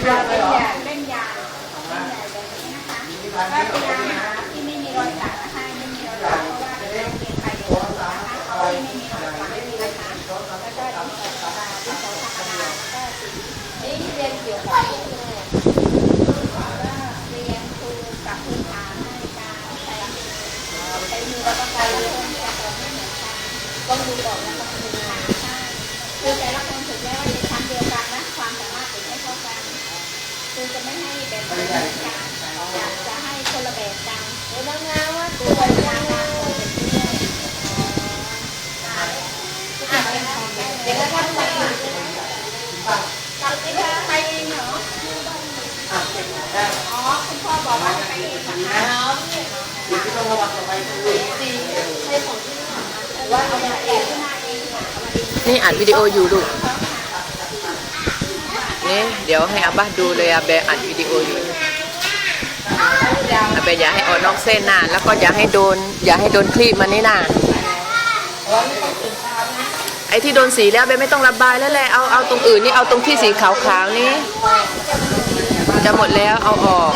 เป็นยาเล่นยาเล่นยาแบบนี้นะคะก็เป็นยาที่ไม่มีรอยสักนะคะไม่มีรอยสักเพราะว่าเป็นเกณฑ์ไปเยอะนะคะที่ไม่มีรอยสักไม่มีนะคะแล้วก็ดินสอธรรมดาดินสอธรรมดาก็สีนี่เรียนเกี่ยวกับก็เรียนครูกับพื้นฐานในการใช้มือใช้มือแล้วก็การเล่นแต่ละไม่อนกันต้องดูดอ ไม่ให้แบบเหมือนกันอยากจะให้คนละแบบกันเดี๋ยวนะว่าตัวอยางงานคนเป็นเพื่อนอ่าเดี๋ยวถ้าไปกับที่ไปเองเหรออ๋อคุณพ่อบอกว่าไปเองนะคะที่ต้องระวังต่อไปคือว่าเอามาเองขึ้นมาเอามาเองนี่อัดวิดีโออยู่ลู นี่เดี๋ยวให้อาบ้าดูเลยอาเบอัดวิดีโออยู่อาเบอย่าให้ออกนอกเส้นนะแล้วก็อย่าให้โดน อย่าให้โดนคลีบมันนี่นะไอ้ที่โดนสีแล้วเบไม่ต้องระบายแล้วแหละเอาเอาตรงอื่นนี่เอาตรงที่สีขาวๆนี่จะหมดแล้วเอาออก